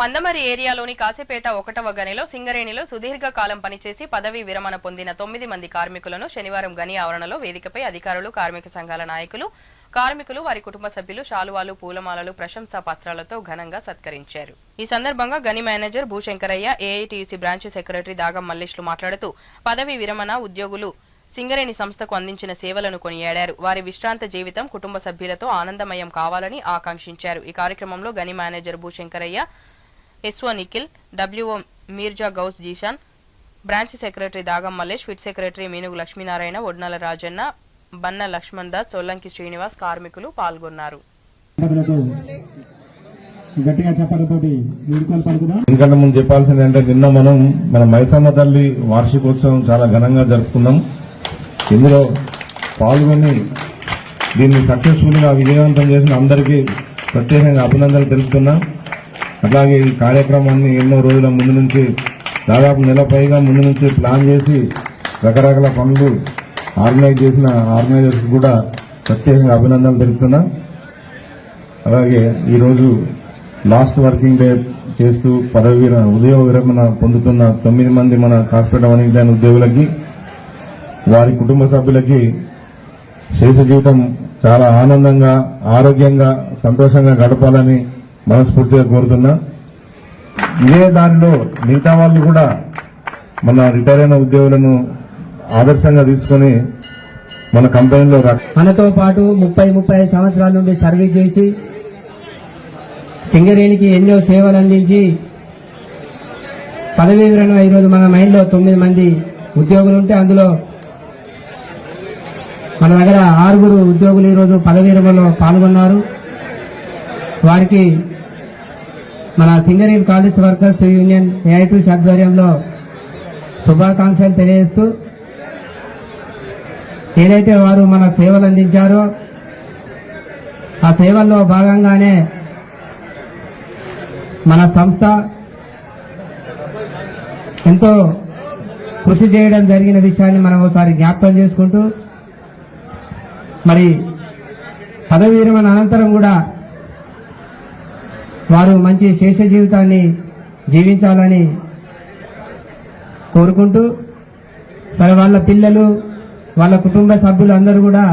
మందమరి ఏరియాలోని కాశీపేట ఒకటవ గనిలో సింగరేణిలో సుదీర్ఘ కాలం పనిచేసి పదవీ విరమణ పొందిన తొమ్మిది మంది కార్మికులను శనివారం గని ఆవరణలో వేదికపై అధికారులు కార్మిక సంఘాల నాయకులు కార్మికులు వారి కుటుంబ సభ్యులు శాలువాలు పూలమాలలు ప్రశంసా పత్రాలతో ఘనంగా సత్కరించారు. ఈ సందర్భంగా గని manager Bhushankaraiah AITUC branch secretary Dagam మల్లేష్లు మాట్లాడుతూ పదవీ విరమణ ఉద్యోగులు సింగరేణి సంస్థకు అందించిన సేవలను కొనియాడారు. వారి విశ్రాంత జీవితం కుటుంబ సభ్యులతో ఆనందమయం కావాలని ఆకాంక్షించారు. ఈ కార్యక్రమంలో గని manager Bhushankaraiah SO Nikhil WO Mirza Gouse Zeeshan branch secretary Dagam Mallesh pit secretary Meenugu Lakshminarayana Odnala Rajanna Banna Laxman Das Sollanki Srinivas కార్మికులు పాల్గొన్నారు. ఎందుకంటే ముందు చెప్పాల్సింది అంటే నిన్న మనం మన మైసమ్మ తల్లి వార్షికోత్సవం చాలా ఘనంగా జరుపుకున్నాం. ఇందులో పాల్గొని దీన్ని సక్సెస్ఫుల్గా విజయవంతం చేసిన అందరికీ ప్రత్యేకంగా అభినందనలు తెలుపుతున్నా. అట్లాగే ఈ కార్యక్రమాన్ని ఎన్నో రోజుల ముందు నుంచి దాదాపు నెల పైగా ముందు నుంచి ప్లాన్ చేసి రకరకాల పనులు ఆర్గనైజ్ చేసిన ఆర్గనైజర్స్ కూడా ప్రత్యేకంగా అభినందనలు తెలుపుతున్నా. అలాగే ఈరోజు లాస్ట్ వర్కింగ్ డే చేస్తూ పదవి ఉద్యోగ విరమణ పొందుతున్న తొమ్మిది మంది మన కాస్పేట వనికిదాని ఉద్యోగులకి వారి కుటుంబ సభ్యులకి శేష జీవితం చాలా ఆనందంగా ఆరోగ్యంగా సంతోషంగా గడపాలని మనస్ఫూర్తిగా కోరుతున్నా. ఇదే దానిలో మిగతా వాళ్ళు కూడా మన రిటైర్ అయిన ఉద్యోగులను ఆదర్శంగా తీసుకొని మన కంపెనీలో మనతో పాటు ముప్పై ముప్పై ఐదు సంవత్సరాల నుండి సర్వీస్ చేసి సింగరేణికి ఎన్నో సేవలు అందించి పదవీ విరమణ ఈరోజు మన మైండ్లో తొమ్మిది మంది ఉద్యోగులు ఉంటే అందులో మన దగ్గర ఆరుగురు ఉద్యోగులు ఈరోజు పదవీ విరమణలో పాల్గొన్నారు. వారికి మన Singareni collieries workers union AITC ఆధ్వర్యంలో శుభాకాంక్షలు తెలియజేస్తూ ఏదైతే వారు మన సేవలు అందించారో ఆ సేవల్లో భాగంగానే మన సంస్థ ఎంతో కృషి చేయడం జరిగిన విషయాన్ని మనం ఒకసారి జ్ఞాపకం చేసుకుంటూ మరి పదవి విరమణ అనంతరం కూడా వారు మంచి శేష జీవితాన్ని జీవించాలని కోరుకుంటూ సరే వాళ్ళ పిల్లలు వాళ్ళ కుటుంబ సభ్యులు అందరూ కూడా